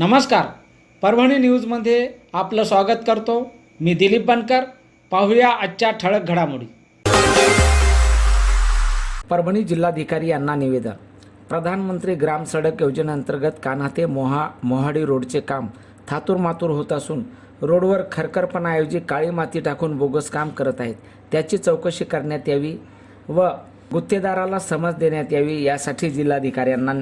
नमस्कार. परभणी न्यूजमध्ये आपलं स्वागत करतो. मी दिलीप बनकर. पाहूया आजच्या ठळक घडामोडी. परभणी जिल्हाधिकारी यांना निवेदन. प्रधानमंत्री ग्राम सडक योजनेअंतर्गत कान्हाते मोहा मोहाडी रोडचे काम थातूर मातूर होत असून रोडवर खरखरपणाऐवजी काळी माती टाकून बोगस काम करत आहेत. त्याची चौकशी करण्यात यावी व गुत्तेदाराला समज देण्यात यावी यासाठी जिल्हाधिकाऱ्यांना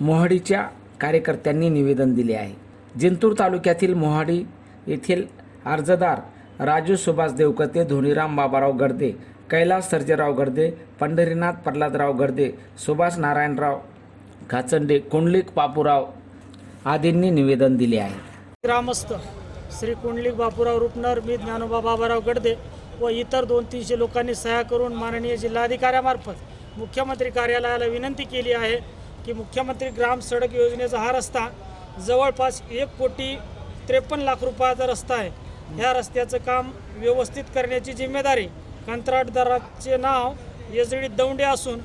मोहाडीच्या कार्यकर्त्यांनी निवेदन दिले आहे. जिंतूर तालुक्यातील मोहाडी येथील अर्जदार राजू सुभाष देवकते धोनीराम बाबाराव गर्दे कैलास सर्जेराव गर्दे पंढरीनाथ प्रल्हादराव गर्दे सुभाष नारायणराव खाचंडे कुंडलिक बापूराव आदींनी निवेदन दिले आहे. ग्रामस्थ श्री कुंडलिक बापूराव रुपनर मी ज्ञानोबा बाबाराव गडदे व इतर दोन तीनशे लोकांनी सह्या करून माननीय जिल्हाधिकाऱ्यामार्फत मुख्यमंत्री कार्यालयाला विनंती केली आहे की मुख्यमंत्री ग्राम सडक योजनेचा हा रस्ता जवळपास एक कोटी त्रेपन्न लाख रुपयाचा रस्ता आहे. ह्या रस्त्याचं काम व्यवस्थित करण्याची जिम्मेदारी कंत्राटदाराचे नाव एच डी दौंडे असून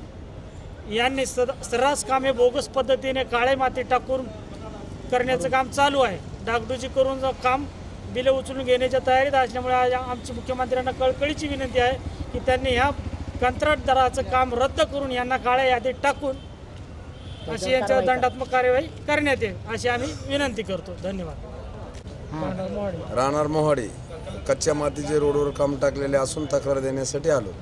यांनी सद सर्रास कामे बोगस पद्धतीने काळे माती टाकून करण्याचं काम चालू आहे. डागडुजी करून काम बिलं उचलून घेण्याच्या तयारीत असल्यामुळे आज आमची मुख्यमंत्र्यांना कळकळीची विनंती आहे की त्यांनी ह्या कंत्राटदाराचं काम रद्द करून यांना काळ्या यादीत टाकून अशी यांच्यावर दंडात्मक कार्यवाही करण्यात येईल अशी आम्ही विनंती करतो. धन्यवाद. राहणार मोहाडी. कच्च्या मातीचे रोडवर काम टाकलेले असून तक्रार देण्यासाठी आलो.